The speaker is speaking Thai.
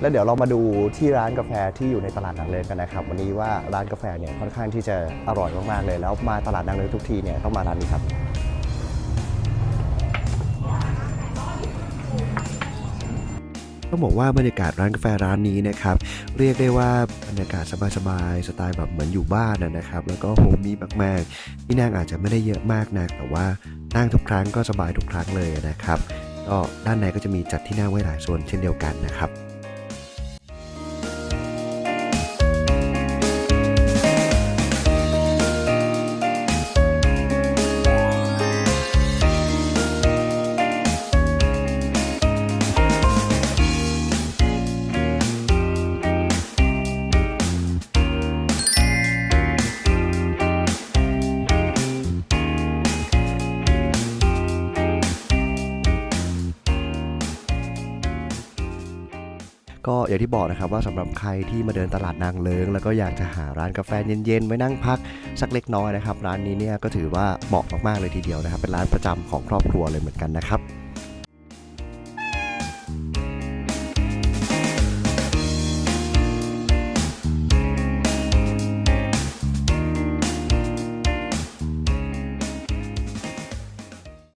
แล้วเดี๋ยวเรามาดูที่ร้านกาแฟที่อยู่ในตลาดนางเลิงกันนะครับ วันนี้ว่าร้านกาแฟเนี่ยค่อนข้างที่จะอร่อยมากๆเลย แล้วมาตลาดนางเลิงทุกทีเนี่ยต้องมาร้านนี้ครับ ต้องบอกว่าบรรยากาศร้านกาแฟร้านนี้นะครับ เรียกได้ว่าบรรยากาศสบายๆสไตล์แบบเหมือนอยู่บ้านนะนะครับ แล้วก็โฮมมี่มากๆที่นั่งอาจจะไม่ได้เยอะมากนักแต่ว่านั่งทุกครั้งก็สบายทุกครั้งเลยนะครับก็ด้านในก็จะมีจัดที่นั่งไว้หลายโซนเช่นเดียวกันนะครับ ก็อย่างที่บอกนะครับว่าสำหรับใครที่มาเดินตลาดนางเลิง แล้วก็อยากจะหาร้านกาแฟเย็นๆไว้นั่งพักสักเล็กน้อยนะครับ ร้านนี้เนี่ยก็ถือว่าเหมาะมากๆเลยทีเดียวนะครับ เป็นร้านประจำของครอบครัวเลยเหมือนกันนะครับ